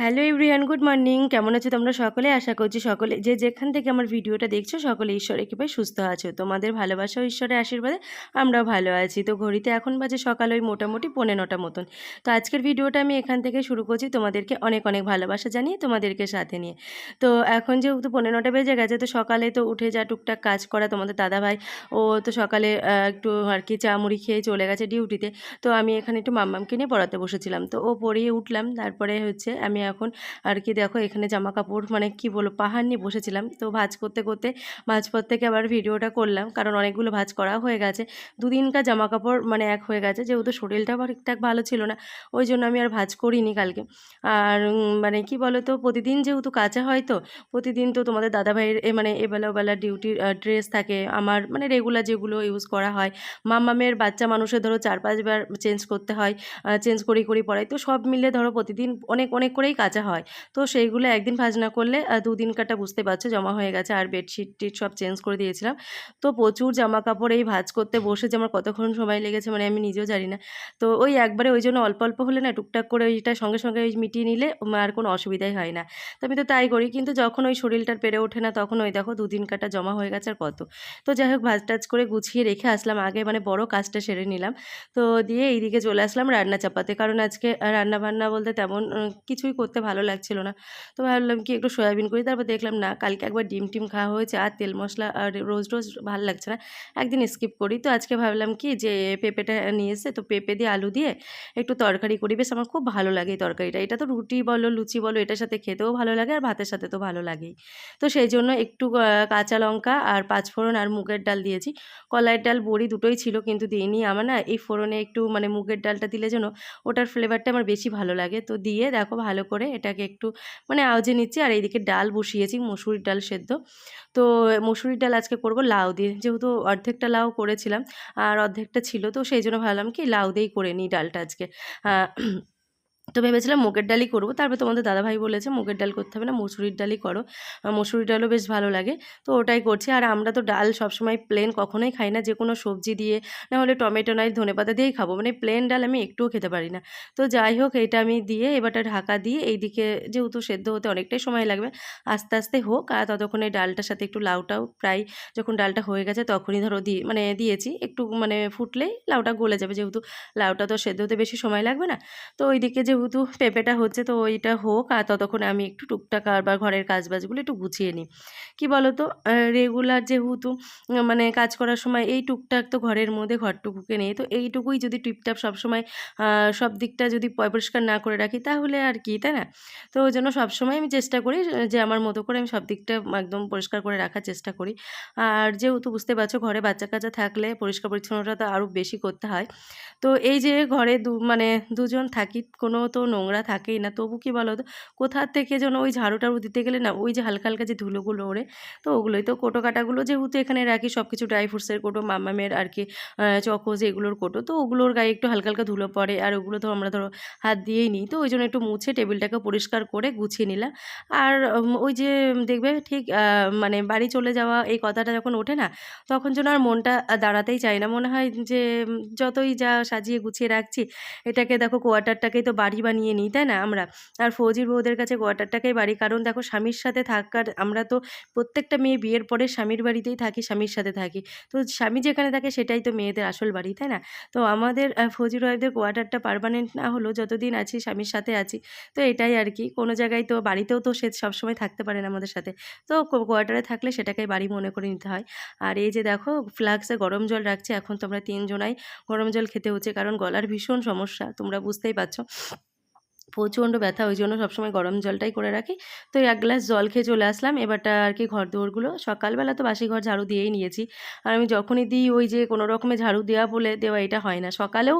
Hello everyone good morning কেমন আছো তোমরা সকলে? আশা করছি সকলে যে যেখান থেকে আমার ভিডিওটা দেখছ, সকলে ঈশ্বরের কৃপায় সুস্থ আছো। তোমাদের ভালোবাসা ঈশ্বরের আশীর্বাদে আমরাও ভালো আছি। তো ঘড়িতে এখন বাজে সকাল ওই মোটামুটি পৌনে নটা মতন। তো আজকের ভিডিওটা আমি এখান থেকে শুরু করছি তোমাদেরকে অনেক অনেক ভালোবাসা জানিয়ে তোমাদেরকে সাথে নিয়ে। তো এখন যেহেতু পৌনে নটা বেজে গেছে, তো সকালে তো উঠে যা টুকটাক কাজ করা তোমাদের দাদাভাই, ও তো সকালে একটু আর কি চা মুড়ি খেয়ে চলে গেছে ডিউটিতে তো আমি এখানে একটু মাম্মামকে নিয়ে পড়াতে বসেছিলাম। তো ও পড়িয়ে উঠলাম। তারপরে হচ্ছে আমি এখন। আর কি দেখো, এখানে জামা কাপড় মানে কি বলব, পাহাড় নিয়ে বসেছিলাম। তো ভাজ করতে করতে, ভাজ পর থেকে আবার ভিডিওটা করলাম। কারণ অনেকগুলো ভাজ করা হয়ে গেছে। দুদিনকার জামা কাপড় মানে এক হয়ে গেছে। যেহেতু শরীরটা ঠিকঠাক ভালো ছিল না, ওই জন্য আমি আর ভাজ করিনি কালকে। আর মানে কি বলো তো প্রতিদিন যেহেতু কাঁচা হয় তো, প্রতিদিন তো তোমাদের দাদাভাইয়ের মানে এবেলা ওবেলা ডিউটির ড্রেস থাকে। আমার মানে রেগুলার যেগুলো ইউজ করা হয়। মামামের বাচ্চা মানুষের ধরো চার পাঁচবার চেঞ্জ করতে হয় চেঞ্জ করি করি পড়াই। তো সব মিলে ধরো প্রতিদিন অনেক অনেক করেই কাচা হয়। তো সেইগুলো একদিন ভাজ না করলে দুদিন কাটা বুঝতে পারছ, জমা হয়ে গেছে আর বেডশিট টিট সব চেঞ্জ করে দিয়েছিলাম। তো প্রচুর জামা কাপড় এই ভাজ করতে বসে যে আমার কতক্ষণ সময় লেগেছে মানে আমি নিজেও জানি না। তো ওই একবারে ওই জন্য অল্প অল্প হলে না টুকটাক করে ওইটা সঙ্গে সঙ্গে ওই মিটিয়ে নিলে আর কোনো অসুবিধাই হয় না। তো আমি তো তাই করি, কিন্তু যখন ওই শরীরটার পেরে ওঠে না তখন ওই দেখো দুদিন কাটা জমা হয়ে গেছে আর কত। তো যাই হোক ভাজ টাজ করে গুছিয়ে রেখে আসলাম, আগে মানে বড় কাজটা সেরে নিলাম। তো দিয়ে এইদিকে চলে আসলাম রান্না চাপাতে। কারণ আজকে রান্না বান্না বলতে তেমন কিছুই করতে ভালো লাগছিল না। তো ভাবলাম কি একটু সয়াবিন করি, তারপর দেখলাম না, কালকে একবার ডিম টিম খাওয়া হয়েছে আর তেল মশলা আর রোজ রোজ ভালো লাগছে না। একদিন স্কিপ করি। তো আজকে ভাবলাম কি যে পেঁপেটা নিয়ে এসে তো পেঁপে দিয়ে আলু দিয়ে একটু তরকারি করি। বেশ আমার খুব ভালো লাগে এই তরকারিটা। এটা তো রুটি বলো, লুচি বলো, এটার সাথে খেতেও ভালো লাগে আর ভাতের সাথে তো ভালো লাগেই। তো সেই জন্য একটু কাঁচা লঙ্কা আর পাঁচফোড়ন আর মুগের ডাল দিয়েছি। কলাইয়ের ডাল বড়ি দুটোই ছিল কিন্তু দিইনি। আমার না এই ফোড়নে একটু মানে মুগের ডালটা দিলে যেন ওটার ফ্লেভারটা আমার বেশি ভালো লাগে। তো দিয়ে দেখো ভালো করে এটাকে একটু মানে আওজে নিচ্ছি আর এইদিকে ডাল বসিয়েছি মুসুরির ডাল সেদ্ধ। তো মুসুরির ডাল আজকে করব লাউ দিয়ে। যেহেতু অর্ধেকটা লাউ করেছিলাম আর অর্ধেকটা ছিল, তো সেই জন্য ভাবলাম কি লাউ দিয়েই করে নিই ডালটা আজকে। তো ভেবেছিলাম মুগের ডালই করব। তারপর তোমাদের দাদাভাই বলেছে, মুগের ডাল করতে হবে না, মুসুরির ডালই করো। মসুরির ডালও বেশ ভালো লাগে। তো ওটাই করছি। আর আমরা তো ডাল সবসময় প্লেন কখনোই খাই না যে কোনো সবজি দিয়ে, না হলে টমেটো নয় ধনে পাতা দিয়েই খাব। মানে প্লেন ডাল আমি একটুও খেতে পারি না। তো যাই হোক, এটা আমি দিয়ে এবারটা ঢাকা দিয়ে এইদিকে যেহেতু সেদ্ধ হতে অনেকটাই সময় লাগবে, আস্তে আস্তে হোক। আর ততক্ষণে ডালটার সাথে একটু লাউটাও প্রায় যখন ডালটা হয়ে গেছে তখনই ধরো দিয়ে মানে দিয়েছি। একটু মানে ফুটলেই লাউটা গলে যাবে, যেহেতু লাউটা তো সেদ্ধ হতে বেশি সময় লাগবে না। তো ওইদিকে যেহেতু পেঁপেটা হচ্ছে, তো ওইটা হোক আর ততক্ষণে আমি একটু টুকটাক আবার ঘরের কাজ বাজগুলো একটু গুছিয়ে নিই। কী বলো তো রেগুলার যেহেতু মানে কাজ করার সময় এই টুকটাক তো ঘরের মধ্যে ঘরটুকুকে নেই। তো এইটুকুই যদি টিপটাপ সবসময় সব দিকটা যদি পরিষ্কার না করে রাখি তাহলে আর কি, তাই না? তো ওই জন্য সবসময় আমি চেষ্টা করি যে আমার মতো করে আমি সব দিকটা একদম পরিষ্কার করে রাখার চেষ্টা করি। আর যেহেতু বুঝতে পারছ ঘরে বাচ্চা কাচ্চা থাকলে পরিষ্কার পরিচ্ছন্নতা তো আরও বেশি করতে হয়। তো এই যে ঘরে দু মানে দুজন থাকি কোনো তো নোংরা থাকেই না। তবু কি বলো তো কোথা থেকে যেন ওই ঝাড়ু টাড়ু দিতে গেলে না, ওই যে হালকা হালকা যে ধুলোগুলো ওড়ে, তো ওগুলোই। তো কোটো কাটাগুলো যেহেতু এখানে রাখি সব কিছু ড্রাই ফ্রুটসের কোটো, মামামের আর কি চকোজ এগুলোর কোটো, তো ওগুলোর গায়ে একটু হালকা হালকা ধুলো পড়ে, আর ওগুলো তো আমরা ধরো হাত দিয়েই নিই। তো ওই জন্য একটু মুছে টেবিলটাকে পরিষ্কার করে গুছিয়ে নিলাম। আর ওই যে, দেখবে ঠিক মানে বাড়ি চলে যাওয়া এই কথাটা যখন ওঠে না, তখন যেন আর মনটা দাঁড়াতেই চায় না। মনে হয় যে যতই যা সাজিয়ে গুছিয়ে রাখছি, এটাকে দেখো কোয়ার্টারটাকেই তো বাড়ি বানিয়ে নিই, তাই না? আমরা। আর ফৌজির বউদের কাছে কোয়ার্টারটাকেই বাড়ি। কারণ দেখো, স্বামীর সাথে থাকার, আমরা তো প্রত্যেকটা মেয়ে বিয়ের পরে স্বামীর বাড়িতেই থাকি, স্বামীর সাথে থাকি। তো স্বামী যেখানে থাকে, সেটাই তো মেয়েদের আসল বাড়ি, তাই না? তো আমাদের ফৌজির ওয়াইফদের কোয়ার্টারটা পারমানেন্ট না হলেও যতদিন আছি, স্বামীর সাথে আছি। তো এটাই আর কি। কোনো জায়গায় তো বাড়িতেও তো সে সবসময় থাকতে পারে না আমাদের সাথে। তো কোয়ার্টারে থাকলে সেটাকেই বাড়ি মনে করে নিতে হয়। আর এই যে দেখো, ফ্লাক্সে গরম জল রাখছে, এখন তোমরা তিনজনাই গরম জল খেতে হচ্ছে, কারণ গলার ভীষণ সমস্যা, তোমরা বুঝতেই পারছ। প্রচণ্ড ব্যথা, ওই জন্য সবসময় গরম জলটাই করে রাখি। তো এক গ্লাস জল খেয়ে চলে আসলাম। এবারটা আর কি ঘর দৌড়গুলো সকালবেলা তো বাসি ঘর ঝাড়ু দিয়েই নিয়েছি। আর আমি যখনই দিই ওই যে কোনো রকমে ঝাড়ু দেওয়া বলে দেওয়া এটা হয় না। সকালেও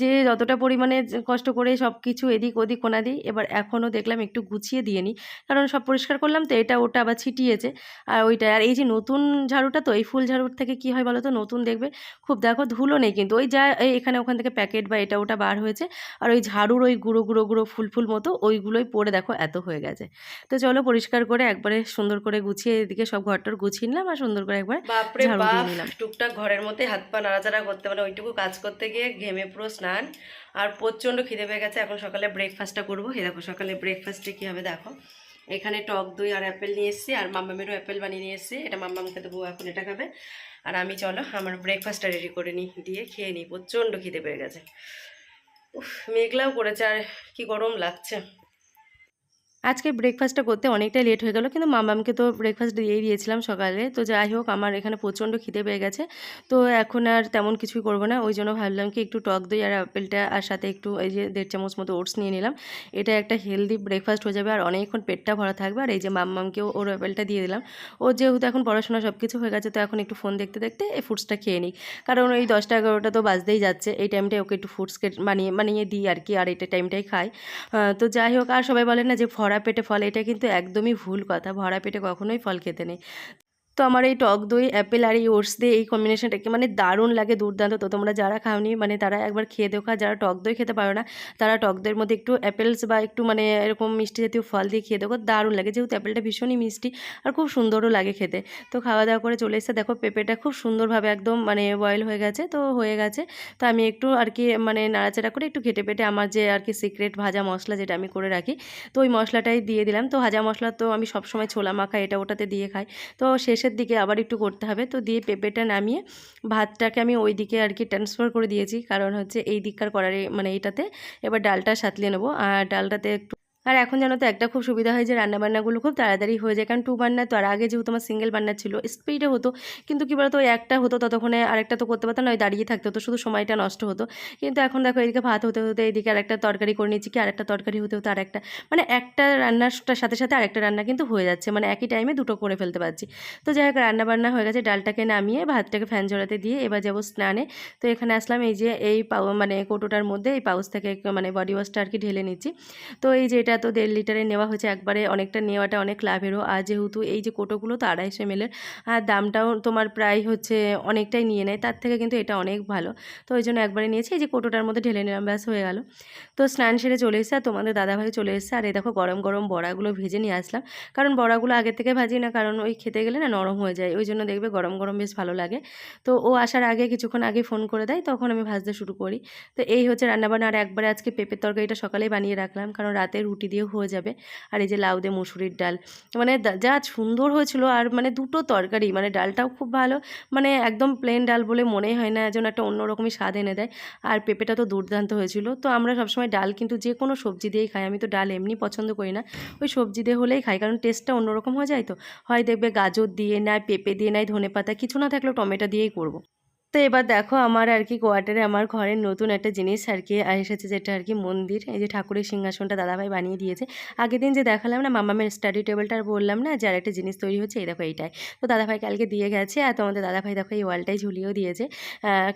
যে যতটা পরিমাণে কষ্ট করে সব কিছু এদিক ওদিক কোনা দিই, এবার এখনও দেখলাম একটু গুছিয়ে দিয়ে নিই। কারণ সব পরিষ্কার করলাম তো, এটা ওটা আবার ছিটিয়েছে। আর ওইটা, আর এই যে নতুন ঝাড়ুটা তো, এই ফুল ঝাড়ুর থেকে কি হয় বলো তো নতুন দেখবে, খুব দেখো ধুলো নেই কিন্তু। ওই যা এখানে ওখান থেকে প্যাকেট বা এটা ওটা বার হয়েছে। আর ওই ঝাড়ুর ওই গুঁড়ো গুঁড়ো গুঁড়ো ফুল ফুল মতো ওইগুলোই পরে দেখো এত হয়ে গেছে। তো চলো পরিষ্কার করে একবারে সুন্দর করে গুছিয়ে এদিকে সব ঘরটার গুছিয়ে নিলাম আর সুন্দর করে একবার বাপরে ঝাড়ু দিয়ে বাপ! নিলাম। টুকটাক ঘরের মধ্যে হাত পা নাড়াচাড়া করতে মানে ওইটুকু কাজ করতে গিয়ে ঘেমে পুরো স্নান। আর প্রচণ্ড খিদে পেয়ে গেছে এখন সকালে ব্রেকফাস্টটা করব। এই দেখো সকালে ব্রেকফাস্টে কী হবে দেখো। এখানে টক দই আর অ্যাপেল নিয়ে এসেছি আর মাম্মামেরও অ্যাপেল বানিয়ে নিয়ে এসেছি। এটা মাম্মামকে দেবো এখন এটা খাবে। আর আমি চলো আমার ব্রেকফাস্টটা রেডি করে নিই দিয়ে খেয়ে নিই। প্রচণ্ড খিদে পেয়ে গেছে। মেঘলাও করেছে আর কি গরম লাগছে। আজকে ব্রেকফাস্টটা করতে অনেকটাই লেট হয়ে গেল, কিন্তু মামামকে তো ব্রেকফাস্ট দিয়েই দিয়েছিলাম সকালে। তো যাই হোক, আমার এখানে প্রচণ্ড খিদে পেয়ে গেছে। তো এখন আর তেমন কিছুই করব না। ওই জন্য ভাবলাম কি একটু টক দই আর আপেলটা আর সাথে একটু এই যে দেড় চামচ মতো ওটস নিয়ে নিলাম। এটা একটা হেলদি ব্রেকফাস্ট হয়ে যাবে আর অনেকক্ষণ পেটটা ভরা থাকবে। আর এই যে মাম্মামকেও ওর আপেলটা দিয়ে দিলাম। ও যেহেতু এখন পড়াশোনা সব কিছু হয়ে গেছে, তো এখন একটু ফোন দেখতে দেখতে এই ফুডসটা খেয়ে নিই। কারণ ওই দশটা এগারোটা তো বাজতেই যাচ্ছে। এই টাইমটায় ওকে একটু ফুডস বানিয়ে বানিয়ে দিই আর কি। আর এটা টাইমটাই খাই। তো যাই হোক, আর সবাই বলে না যে ভরা পেটে ফল এটা কিন্তু একদমই ভুল কথা। ভরা পেটে কখনোই ফল খেতে নেই। তো আমার এই টক দই অ্যাপেল আর এই ওটস দিয়ে এই কম্বিনেশনটাকে মানে দারুণ লাগে, দুর্দান্ত। তো তোমরা যারা খাওনি মানে তারা একবার খেয়ে দেখো। যারা টক দই খেতে পারো না, তারা টক দইয়ের মধ্যে একটু অ্যাপেলস বা একটু মানে এরকম মিষ্টি জাতীয় ফল দিয়ে খেয়ে দেখো, দারুণ লাগে। যেহেতু অ্যাপেলটা ভীষণই মিষ্টি আর খুব সুন্দরও লাগে খেতে। তো খাওয়া দাওয়া করে চলে এসেছে। দেখো পেঁপেটা খুব সুন্দরভাবে একদম মানে বয়েল হয়ে গেছে, তো হয়ে গেছে। তো আমি একটু আর কি মানে নাড়াচাড়া করে একটু ঘেটে পেটে আমার যে আর কি সিক্রেট ভাজা মশলা যেটা আমি করে রাখি, তো ওই মশলাটাই দিয়ে দিলাম। তো ভাজা মশলা তো আমি সবসময় ছোলা মাখা এটা ওটাতে দিয়ে খাই। তো শেষের দিকে আবার একটু করতে হবে। তো দিয়ে পেঁপেটা নামিয়ে ভাতটাকে আমি ওই দিকে আর কি ট্রান্সফার করে দিয়েছি। কারণ হচ্ছে এই দিককার করারে মানে এইটাতে এবার ডালটা সাতলিয়ে নেব। আর ডালটাতে একটু আর এখন জানো তো একটা খুব সুবিধা হয় যে রান্নাবান্নাগুলো খুব তাড়াতাড়ি হয়ে যায়। কারণ টু বান্না তো, আর আগে যেহেতু আমার সিঙ্গেল বান্না ছিল স্পিডে হতো। কিন্তু কী বলতো একটা হতো, ততক্ষণে আরেকটা তো করতে পারতাম না, ওই দাঁড়িয়ে থাকতে হতো, শুধু সময়টা নষ্ট হতো। কিন্তু এখন দেখো, এদিকে ভাত হতে হতে এদিকে আরেকটা তরকারি করে নিচ্ছি কি, আরেকটা তরকারি হতে হতে আরেকটা। মানে একটা রান্নার সাথে সাথে আরেকটা রান্না কিন্তু হয়ে যাচ্ছে। মানে একই টাইমে দুটো করে ফেলতে পারছি। তো যাই হোক রান্না বান্না হয়ে গেছে, ডালটাকে নামিয়ে ভাতটাকে ফ্যান ঝরাতে দিয়ে এবার যাব স্নানে। তো এখানে আসলাম, এই যে এই মানে কৌটোটার মধ্যে এই পাউচ থেকে মানে বডি ওয়াশটা আর কি ঢেলে নিচ্ছি। তো এই যে এটা তো দেড় লিটারে নেওয়া হয়েছে, একবারে অনেকটা নেওয়াটা অনেক লাভেরও। আর যেহেতু এই যে কোটোগুলো তো আড়াইশো এমএলের আর দামটাও তোমার প্রায় হচ্ছে অনেকটাই নিয়ে নেয়, তার থেকে কিন্তু এটা অনেক ভালো। তো ওই জন্য একবারে নিয়েছি, এই যে কোটোটার মধ্যে ঢেলে নিলাম, ব্যাস হয়ে গেল। তো স্নান সেরে চলে এসেছে, আর তোমাদের দাদাভাই চলে এসেছে, আর এই দেখো গরম গরম বড়াগুলো ভেজে নিয়ে আসলাম। কারণ বড়াগুলো আগে থেকে ভাজি না, কারণ ওই খেতে গেলে না নরম হয়ে যায়, ওই জন্য দেখবে গরম গরম বেশ ভালো লাগে। তো ও আসার আগে কিছুক্ষণ আগে ফোন করে দেয়, তখন আমি ভাজতে শুরু করি। তো এই হচ্ছে রান্নাবান্না, আর একবারে আজকে পেঁপের তরকারিটা সকালেই বানিয়ে রাখলাম, কারণ রাতে রুটি দিয়েও হয়ে যাবে। আর এই যে লাউ দিয়ে মুসুরির ডাল মানে যা সুন্দর হয়েছিল। আর মানে দুটো তরকারি মানে ডালটাও খুব ভালো। মানে একদম প্লেন ডাল বলে মনেই হয় না, যেন একটা অন্যরকমই স্বাদ এনে দেয়। আর পেঁপেটা তো দুর্দান্ত হয়েছিল। তো আমরা সবসময় ডাল কিন্তু যে কোনো সবজি দিয়েই খাই। আমি তো ডাল এমনি পছন্দ করি না। ওই সবজি দিয়ে হলেই খাই, কারণ টেস্টটা অন্যরকম হয়ে যায় তো। হয় দেখবে গাজর দিয়ে নেয় পেঁপে দিয়ে নেয় ধনে পাতা কিছু না থাকলেও টমেটো দিয়েই করব। তো এবার দেখো আমার আর কি কোয়ার্টারে আমার ঘরের নতুন একটা জিনিস আর কি এসেছে, যেটা আর কি মন্দির। এই যে ঠাকুরের সিংহাসনটা দাদাভাই বানিয়ে দিয়েছে। আগের দিন যে দেখালাম না মামামের স্টাডি টেবিলটা আর বললাম না যে আর একটা জিনিস তৈরি হচ্ছে, এই দেখো এইটাই। তো দাদাভাই কালকে দিয়ে গেছে আর তোমাদের দাদাভাই দেখো এই ওয়ালটাই ঝুলিয়েও দিয়েছে।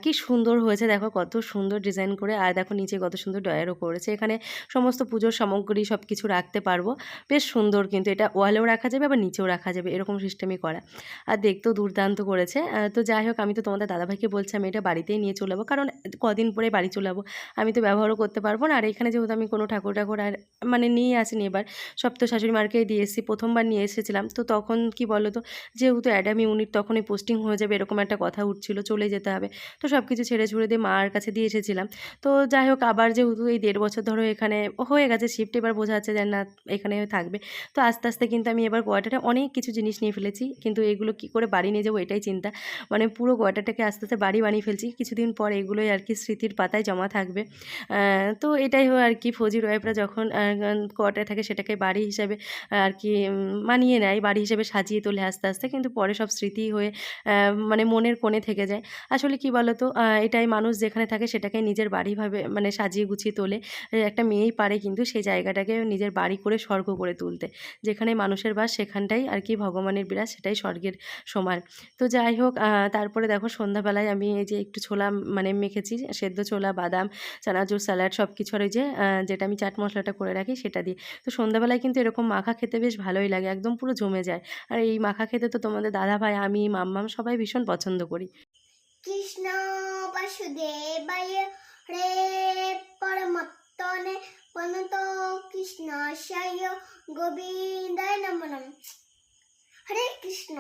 কি সুন্দর হয়েছে দেখো, কত সুন্দর ডিজাইন করে। আর দেখো নিচে কত সুন্দর ডয়ারও করেছে। এখানে সমস্ত পুজোর সামগ্রী সব কিছু রাখতে পারব। বেশ সুন্দর কিন্তু এটা ওয়ালেও রাখা যাবে, আবার নিচেও রাখা যাবে, এরকম সিস্টেমই করা। আর দেখতেও দুর্দান্ত করেছে। তো যাই হোক, আমি তো তোমাদের দাদাভাইকে বলছি আমি এটা বাড়িতেই নিয়ে চলে যাব, কারণ কদিন পরে বাড়ি চলে যাব, আমি তো ব্যবহারও করতে পারব না। আর এখানে যেহেতু আমি কোনো ঠাকুর ঠাকুর আর মানে নিয়ে আসিনি এবার, সব তো শাশুড়ি মার্কেই দিয়ে এসেছি, প্রথমবার নিয়ে এসেছিলাম। তো তখন কি বলো তো যেহেতু অ্যাডাম ইউনিট তখনই পোস্টিং হয়ে যাবে এরকম একটা কথা উঠছিল, চলে যেতে হবে। তো সব কিছু ছেড়ে ছুড়ে দিয়ে মার কাছে দিয়ে এসেছিলাম। তো যাই হোক, আবার যেহেতু এই দেড় বছর ধরো এখানে হয়ে গেছে শিফট এবার বোঝা যাচ্ছে যে না, এখানে থাকবে। তো আস্তে আস্তে কিন্তু আমি এবার কোয়ার্টারে অনেক কিছু জিনিস নিয়ে ফেলেছি, কিন্তু এগুলো কি করে বাড়ি নিয়ে যাব এটাই চিন্তা। মানে পুরো কোয়ার্টারটাকে আস্তে আস্তে বাড়ি বানিয়ে ফেলছি। কিছুদিন পর এগুলোই আর কি স্মৃতির পাতায় জমা থাকবে। তো এটাই হয় আর কি ফৌজির ওয়াইফরা যখন কোয়ার্টারে থাকে সেটাকে বাড়ি হিসাবে আর কি মানিয়ে নেয়। বাড়ি হিসেবে সাজিয়ে তোলে আস্তে আস্তে। কিন্তু পরে সব স্মৃতি হয়ে মানে মনের কোণে থেকে যায়। আসলে কি বলতো এটাই মানুষ যেখানে থাকে সেটাকে নিজের বাড়িভাবে মানে সাজিয়ে গুছিয়ে তোলে। একটা মেয়েই পারে কিন্তু সেই জায়গাটাকে নিজের বাড়ি করে স্বর্গ করে তুলতে। যেখানে মানুষের বাস সেখানটাই আর কি ভগবানের বিরাজ, সেটাই স্বর্গের সমান তো যাই হোক তারপরে দেখো সন্ধ্যাবেলায় আমি এই যে একটু ছোলা মানে মেখেছি, সেদ্ধ ছোলা, বাদাম, চানাচুর, স্যালাড সব কিছু আর ওই যে যেটা আমি চাট মশলাটা করে রাখি সেটা দিয়ে তো সন্ধ্যাবেলায় কিন্তু এরকম মাখা খেতে বেশ ভালোই লাগে, একদম পুরো জমে যায়। আর এই মাখা খেতে তো তোমাদের দাদা ভাই, আমি, মাম্মাম সবাই ভীষণ পছন্দ করি। কৃষ্ণ বাসুদেবায় রে কৃষ্ণ হরে কৃষ্ণ।